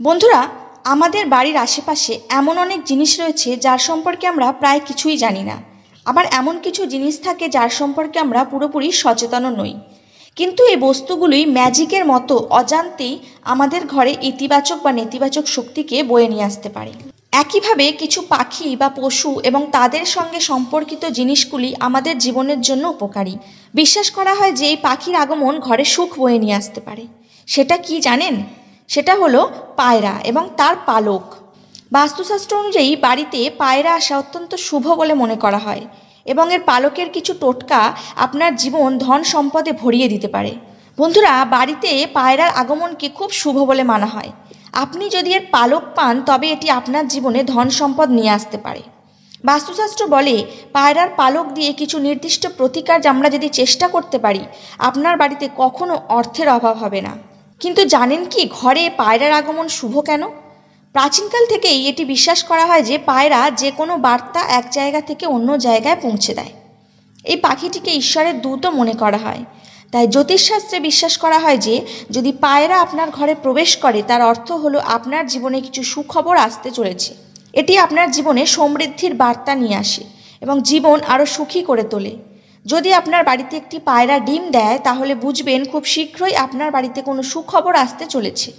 বন্ধুরা, আমাদের বাড়ির আশেপাশে এমন অনেক জিনিস রয়েছে যার সম্পর্কে আমরা প্রায় কিছুই জানি না। আবার এমন কিছু জিনিস থাকে যার সম্পর্কে আমরা পুরোপুরি সচেতনও নই। কিন্তু এই বস্তুগুলি ম্যাজিকের মতো অজান্তেই আমাদের ঘরে ইতিবাচক বা নেতিবাচক শক্তিকে বয়ে নিয়ে আসতে পারে। একইভাবে কিছু পাখি বা পশু এবং তাদের সঙ্গে সম্পর্কিত জিনিসগুলি আমাদের জীবনের জন্য উপকারী। বিশ্বাস করা হয় যে এই পাখির আগমন ঘরে সুখ বয়ে নিয়ে আসতে পারে। সেটা কি জানেন? সেটা হলো পায়রা এবং তার পালক। বাস্তুশাস্ত্র অনুযায়ী বাড়িতে পায়রা আসা অত্যন্ত শুভ বলে মনে করা হয় এবং এর পালকের কিছু টোটকা আপনার জীবন ধন সম্পদে ভরিয়ে দিতে পারে। বন্ধুরা, বাড়িতে পায়রার আগমনকে খুব শুভ বলে মানা হয়। আপনি যদি এর পালক পান, তবে এটি আপনার জীবনে ধন সম্পদ নিয়ে আসতে পারে। বাস্তুশাস্ত্র বলে, পায়রার পালক দিয়ে কিছু নির্দিষ্ট প্রতিকার আমরা যদি চেষ্টা করতে পারি, আপনার বাড়িতে কখনো অর্থের অভাব হবে না। কিন্তু জানেন কি, ঘরে পায়রার আগমন শুভ কেন? প্রাচীনকাল থেকেই এটি বিশ্বাস করা হয় যে পায়রা যে কোনো বার্তা এক জায়গা থেকে অন্য জায়গায় পৌঁছে দেয়। এই পাখিটিকে ঈশ্বরের দূতও মনে করা হয়। তাই জ্যোতিষশাস্ত্রে বিশ্বাস করা হয় যে, যদি পায়রা আপনার ঘরে প্রবেশ করে, তার অর্থ হলো আপনার জীবনে কিছু সুখবর আসতে চলেছে। এটি আপনার জীবনে সমৃদ্ধির বার্তা নিয়ে আসে এবং জীবন আরও সুখী করে তোলে। যদি আপনার বাড়িতে একটি পায়রা ডিম দেয়, তাহলে বুঝবেন খুব শীঘ্রই আপনার বাড়িতে কোনো সুখবর আসতে চলেছে।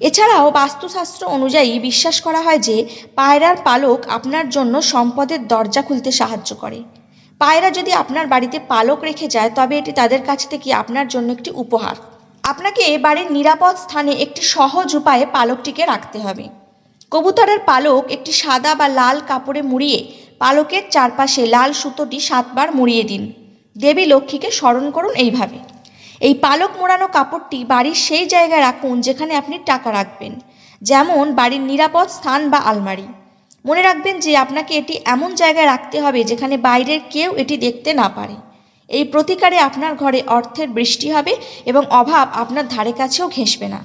এছাড়াও বাস্তুশাস্ত্র অনুযায়ী বিশ্বাস করা হয় যে, পায়রার পালক আপনার জন্য সম্পদের দরজা খুলতে সাহায্য করে। পায়রা যদি আপনার বাড়িতে পালক রেখে যায়, তবে এটি তাদের কাছ থেকে আপনার জন্য একটি উপহার। আপনাকে বাড়ির নিরাপদ স্থানে একটি সহজ উপায়ে পালকটিকে রাখতে হবে। কবুতরের পালক একটি সাদা বা লাল কাপড়ে মুড়িয়ে, পালকের চারপাশে লাল সুতোটি সাতবার মুড়িয়ে দিন। দেবী লক্ষ্মীকে স্মরণ করুন এইভাবে। এই পালক মোড়ানো কাপড়টি বাড়ির সেই জায়গায় রাখুন যেখানে আপনি টাকা রাখবেন। যেমন বাড়ির নিরাপদ স্থান বা আলমারি। মনে রাখবেন যে আপনাকে এটি এমন জায়গায় রাখতে হবে যেখানে বাইরের কেউ এটি দেখতে না পারে। এই প্রতিকারে আপনার ঘরে অর্থের বৃষ্টি হবে এবং অভাব আপনার ধারে কাছেও ঘেঁষবে না।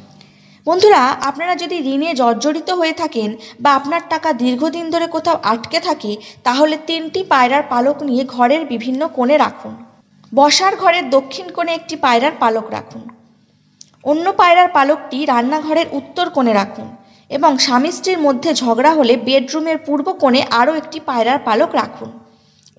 বন্ধুরা, আপনারা যদি ঋণে জর্জরিত হয়ে থাকেন বা আপনার টাকা দীর্ঘদিন ধরে কোথাও আটকে থাকে, তাহলে তিনটি পায়রার পালক নিয়ে ঘরের বিভিন্ন কোণে রাখুন। বসার ঘরের দক্ষিণ কোণে একটি পায়রার পালক রাখুন। অন্য পায়রার পালকটি রান্নাঘরের উত্তর কোণে রাখুন এবং স্বামী স্ত্রীর মধ্যে ঝগড়া হলে বেডরুমের পূর্ব কোণে আরও একটি পায়রার পালক রাখুন।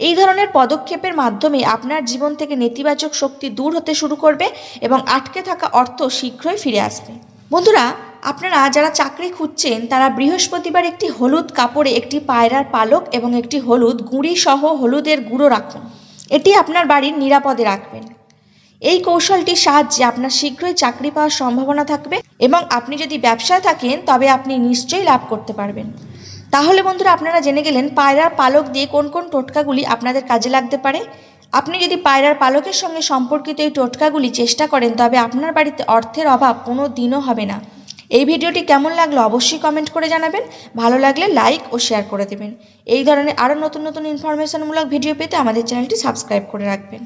এই ধরনের পদক্ষেপের মাধ্যমে আপনার জীবন থেকে নেতিবাচক শক্তি দূর হতে শুরু করবে এবং আটকে থাকা অর্থ শীঘ্রই ফিরে আসবে। বন্ধুরা, আপনারা যারা চাকরি খুঁজছেন, তারা বৃহস্পতিবার একটি হলুদ কাপড়ে একটি পায়রার পালক এবং একটি হলুদ গুঁড়ি সহ হলুদের গুঁড়ো রাখুন। এটি আপনার বাড়ির নিরাপদে রাখবেন। এই কৌশলটির সাহায্যে আপনার শীঘ্রই চাকরি পাওয়ার সম্ভাবনা থাকবে এবং আপনি যদি ব্যবসায় থাকেন, তবে আপনি নিশ্চয়ই লাভ করতে পারবেন। তাহলে বন্ধুরা আপনারা জেনে গেলেন পায়রার পালক দিয়ে কোন কোন টোটকাগুলি আপনাদের কাজে লাগতে পারে। আপনি যদি পায়রার পালকের সঙ্গে সম্পর্কিত এই টোটকাগুলি চেষ্টা করেন, তবে আপনার বাড়িতে অর্থের অভাব কোনো দিনও হবে না। এই ভিডিওটি কেমন লাগল অবশ্যই কমেন্ট করে জানাবেন। ভালো লাগলে লাইক ও শেয়ার করে দেবেন। এই ধরনের আরও নতুন নতুন ইনফরমেশনমূলক ভিডিও পেতে আমাদের চ্যানেলটি সাবস্ক্রাইব করে রাখবেন।